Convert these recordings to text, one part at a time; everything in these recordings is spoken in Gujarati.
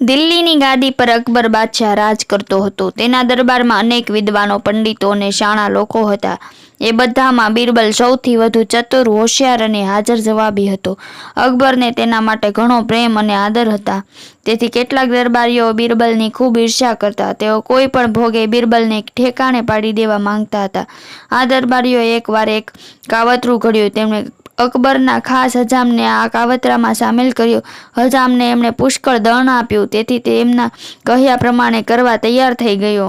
દિલ્હીની ગાદી પર અકબર બાદશાહ રાજ કરતો હતો. તેના દરબારમાં અનેક વિદ્વાનો, પંડિતો અને શાણા લોકો હતા. એ બધામાં બિરબલ સૌથી વધુ ચતુર, હોશિયાર અને હાજર જવાબી હતો. અકબરને તેના માટે ઘણો પ્રેમ અને આદર હતા. તેથી કેટલાક દરબારીઓ બિરબલની ખૂબ ઈર્ષ્યા કરતા. તેઓ કોઈ પણ ભોગે બિરબલને ઠેકાણે પાડી દેવા માંગતા હતા. આ દરબારીઓ એકવાર એક કાવતરું ઘડ્યું. તેમણે અકબરના ખાસ હજામને આ કાવતરામાં સામેલ કર્યો. હજામને એમણે પુષ્કળ દણ આપ્યું, તેથી તે એમના કહ્યા પ્રમાણે કરવા તૈયાર થઈ ગયો.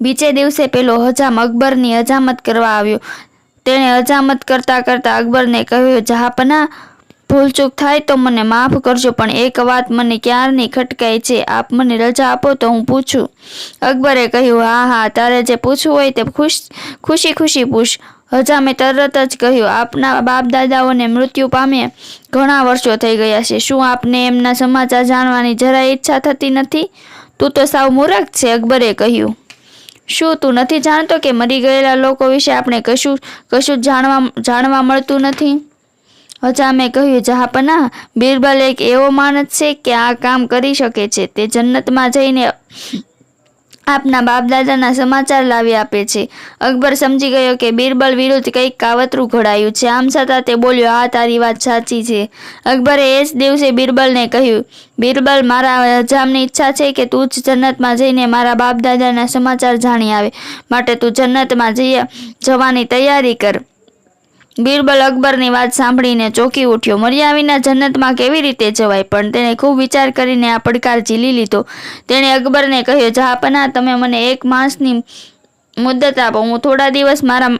બીજે દિવસે પેલો હજામ અકબરની હજામત કરવા આવ્યો. તેણે હજામત કરતા કરતા અકબરને કહ્યું, જહાપના ભૂલચૂક થાય તો મને માફ કરજો, પણ એક વાત મને ક્યારની ખટકાય છે? આપ મને રજા આપો તો હું પૂછું. અકબરે કહ્યું, હા હા, તારે જે પૂછવું હોય તે ખુશ, ખુશી ખુશી પૂછ. હજામે તરત જ કહ્યું, આપના બાપ દાદાઓને મૃત્યુ પામ્યા ઘણા વર્ષો થઈ ગયા છે. શું આપને એમના સમાચાર જાણવાની જરા ઈચ્છા થતી નથી? તું તો સાવ મૂરખ છે, અકબરે કહ્યું. શું તું નથી જાણતો કે મરી ગયેલા લોકો વિશે આપણે કશું કશું જાણવા જાણવા મળતું નથી? હજામે કહ્યું, જહાપના, બિરબલ એક એવો માણસ છે કે આ કામ કરી શકે છે. તે જન્નતમાં જઈને આપના બાપદાદાના સમાચાર લાવી આપે છે. અકબર સમજી ગયો કે બિરબલ વિરુદ્ધ કંઈક કાવતરું ઘડાયું છે. આમ છતાં તે બોલ્યો, આ તારી વાત સાચી છે. અકબરે એ જ દિવસે બિરબલને કહ્યું, બિરબલ, મારા હજામની ઈચ્છા છે કે તું જ જન્નતમાં જઈને મારા બાપદાદાના સમાચાર જાણી આવે. માટે તું જન્નતમાં જઈ જવાની તૈયારી કર. બિરબલ અકબરની વાત સાંભળીને ચોંકી ઉઠ્યો. મર્યા વિના જન્નતમાં કેવી રીતે જવાય? પણ તેણે ખૂબ વિચાર કરીને આ પડકાર ઝીલી લીધો. તેણે અકબરને કહ્યું જહાપના તમે મને એક માસની મુદ્દત આપો. હું થોડા દિવસ મારા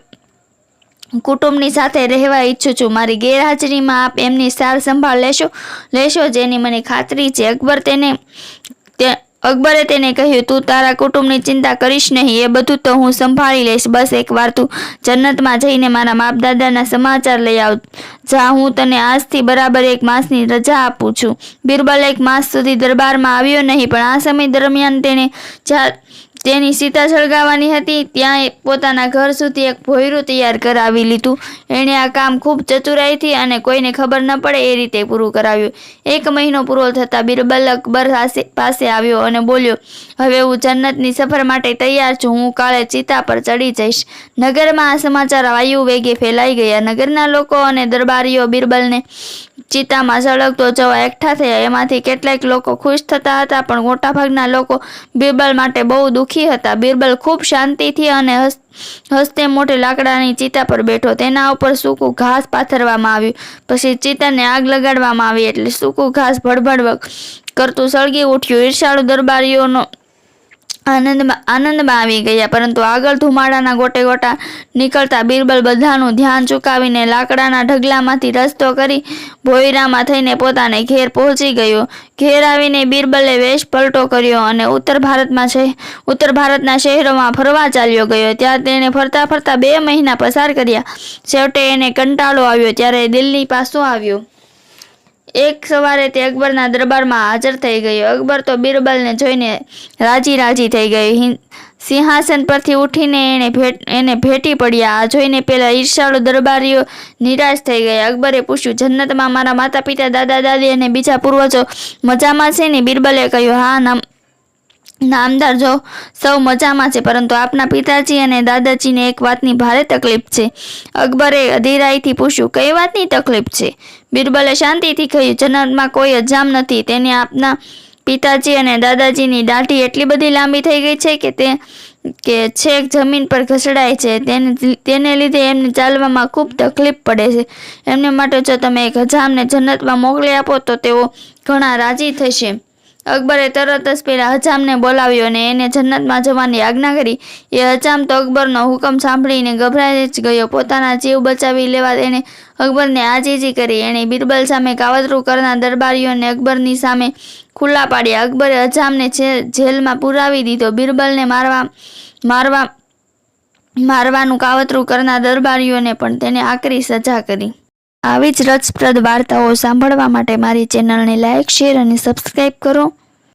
કુટુંબની સાથે રહેવા ઈચ્છું છું. મારી ગેરહાજરીમાં આપ એમની સાર સંભાળ લેશો લેશો જેની મને ખાતરી છે. અકબર તેને અકબરે તેને કહ્યું, તું તારા કુટુંબની ચિંતા કરીશ નહીં, એ બધું તો હું સંભાળી લઈશ. બસ એકવાર તું જન્નતમાં જઈને મારા બાપ દાદાના સમાચાર લઈ આવ જા હું તને આજથી બરાબર એક માસની રજા આપું છું. બિરબલ એક માસ સુધી દરબારમાં આવ્યો નહીં, પણ આ સમય દરમિયાન તેણે જા તેની સીતા સળગાવવાની હતી, ત્યાં પોતાના ઘર સુધી એક ભોયરું તૈયાર કરાવી લીધું. એણે આ કામ ખૂબ ચતુરાઈથી અને કોઈને ખબર ન પડે એ રીતે પૂરું કરાવ્યું. એક મહિનો પૂરો થતાં બિરબલ અકબર પાસે આવ્યો અને બોલ્યો, હવે હું જન્નતની સફર માટે તૈયાર છું, હું કાલે ચિતા પર ચડી જઈશ. નગરમાં આ સમાચાર વાયુ વેગે ફેલાઈ ગયા. નગરના લોકો અને દરબારીઓ બિરબલને ચિતામાં સળગતો જવા એકઠા થયા. એમાંથી કેટલાક લોકો ખુશ થતા હતા, પણ મોટાભાગના લોકો બિરબલ માટે બહુ દુઃખી હતા. બિરબલ ખૂબ શાંતિથી અને હસ, હસ્તે મોટે લાકડાની ચિતા પર બેઠો. તેના ઉપર સૂકું ઘાસ પાથરવામાં આવ્યું. પછી ચિતાને આગ લગાડવામાં આવી એટલે સૂકું ઘાસ ભડભડ કરતું સળગી ઉઠ્યું. ઈર્ષાળુ દરબારીઓનો આનંદમાં આનંદમાં આવી ગયા. પરંતુ આગળ ધુમાડાના ગોટે ગોટા નીકળતા બિરબલ બધાનું ધ્યાન ચૂકાવીને લાકડાના ઢગલામાંથી રસ્તો કરી ભોયરામાં થઈને પોતાને ઘેર પહોંચી ગયો. ઘેર આવીને બિરબલે વેશ પલટો કર્યો અને ઉત્તર ભારતમાં છે ઉત્તર ભારતના શહેરોમાં ફરવા ચાલ્યો ગયો. ત્યાં તેણે ફરતા ફરતા બે મહિના પસાર કર્યા. છેવટે એને કંટાળો આવ્યો. ત્યારે દિલ્હી પાછો આવ્યો. એક સવારે તે અકબરના દરબારમાં હાજર થઈ ગયો. અકબર તો બિરબલને જોઈને રાજી રાજી થઈ ગયો. સિંહાસન પરથી ઉઠીને ભેટ, એને ભેટી પડ્યા. આ જોઈને પેલા ઈર્ષાળુ દરબારીઓ નિરાશ થઈ ગયા. અકબરે પૂછ્યું, જન્નતમાં મારા માતા પિતા દાદા દાદી અને બીજા પૂર્વજો મજામાં છે ને? બિરબલે કહ્યું, હા, નામ નામદાર જો સૌ મજામાં છે, પરંતુ આપના પિતાજી અને દાદાજીને એક વાતની ભારે તકલીફ છે. અકબરે અધીરાઈથી પૂછ્યું, કઈ વાતની તકલીફ છે? બિરબલે શાંતિથી કહ્યું, જન્નતમાં કોઈ અજામ નથી. તેને આપના પિતાજી અને દાદાજીની દાઢી એટલી બધી લાંબી થઈ ગઈ છે કે તે, કે છેક જમીન પર ઘસડાય છે. તેને તેને લીધે એમને ચાલવામાં ખૂબ તકલીફ પડે છે. એમને માટે જો તમે એક હજામને જન્નતમાં મોકલી આપો, તો તેઓ ઘણા રાજી થશે. અકબરે તરત જ પેલા હજામને બોલાવ્યો અને એને જન્નતમાં જવાની આજ્ઞા કરી. એ હજામ તો અકબરનો હુકમ સાંભળીને ગભરાઈ જ ગયો. પોતાના જીવ બચાવી લેવા એણે અકબરને આજીજી કરી. એણે બિરબલ સામે કાવતરું કરનાર દરબારીઓને અકબરની સામે ખુલ્લા પાડ્યા. અકબરે હજામને જેલમાં પુરાવી દીધો. બિરબલને મારવા મારવા, મારવાનું કાવતરું કરનાર દરબારીઓને પણ તેને આકરી સજા કરી. આવી જ રસપ્રદ વાર્તાઓ સાંભળવા માટે મારી ચેનલને લાઇક શેર અને સબસ્ક્રાઈબ કરો.